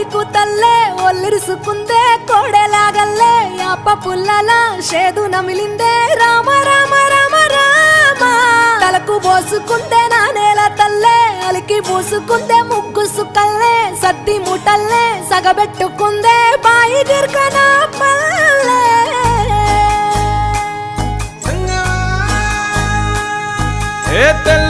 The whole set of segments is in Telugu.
నీకు తల్లే ఒల్లిరుసుకుందే కోడెలాగల్లే యాప పుల్లల షేదు నమిలిందే. రామ రామ రామ రామ. తలకు పోసుకుందే నా నేల తల్లే అలికి పూసుకుందే ముగ్గు సుక్కల్లే సద్ది ముటల్లే సగబెట్టుకుందే బాయి గిర్కన పల్లె ఏ తెల్ల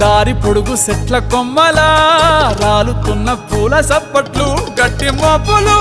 దారి పొడుగు సెట్ల కొమ్మలా రాలుతున్న పూల సప్పట్లు గట్టి మోపులు